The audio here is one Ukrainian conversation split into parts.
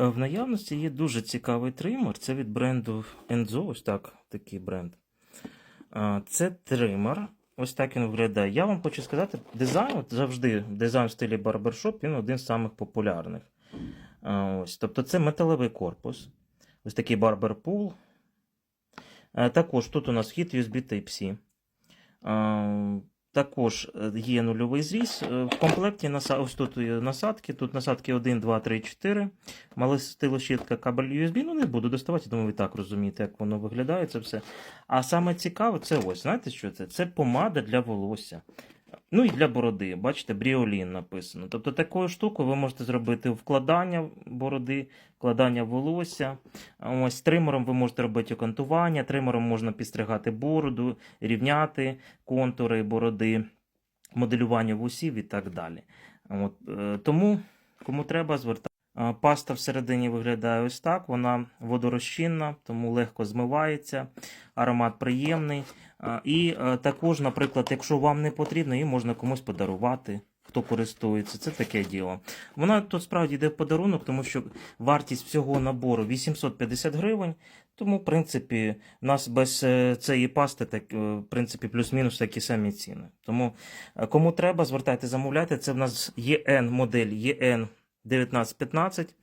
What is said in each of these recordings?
Е, В наявності є дуже цікавий тример. Це від бренду Enzo, ось так, такий бренд. Це тример. Ось так він виглядає. Я вам хочу сказати, дизайн, от завжди дизайн в стилі барбершоп, він один з самих популярних. Ось, тобто це металевий корпус. Ось такий барберпул. Е, Також тут у нас вхід USB Type-C. Також е, є нульовий зріз. Е, В комплекті ось тут насадки. Тут насадки 1, 2, 3, 4. Мали стилощітка, кабель USB. Ну, не буду доставати, думаю, ви так розумієте, як воно виглядає це все. А саме цікаве, це ось, знаєте, що це? Це помада для волосся. Ну і для бороди. Бачите, бріолін написано. Тобто такою штукою ви можете зробити вкладання бороди, вкладання волосся. Ось тримером ви можете робити окантування, тримером можна підстригати бороду, рівняти контури бороди, моделювання вусів і так далі. От, е, тому, кому треба, звертати. Паста всередині виглядає ось так. Вона водорозчинна, тому легко змивається, аромат приємний. І е, також, наприклад, якщо вам не потрібно, її можна комусь подарувати. Хто користується, це таке діло. Вона тут справді йде в подарунок, тому що вартість всього набору 850 гривень. Тому, в принципі, у нас без е, цієї пасти, так, е, в принципі, плюс-мінус такі самі ціни. Тому кому треба, звертайте, замовляйте. Це в нас ЄН модель ЄН 1915.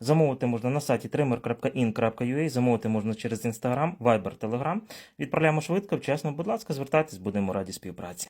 Замовити можна на сайті trimmer.in.ua, замовити можна через Instagram, Viber, Telegram. Відправляємо швидко, вчасно. Будь ласка, звертайтесь, будемо раді співпраці.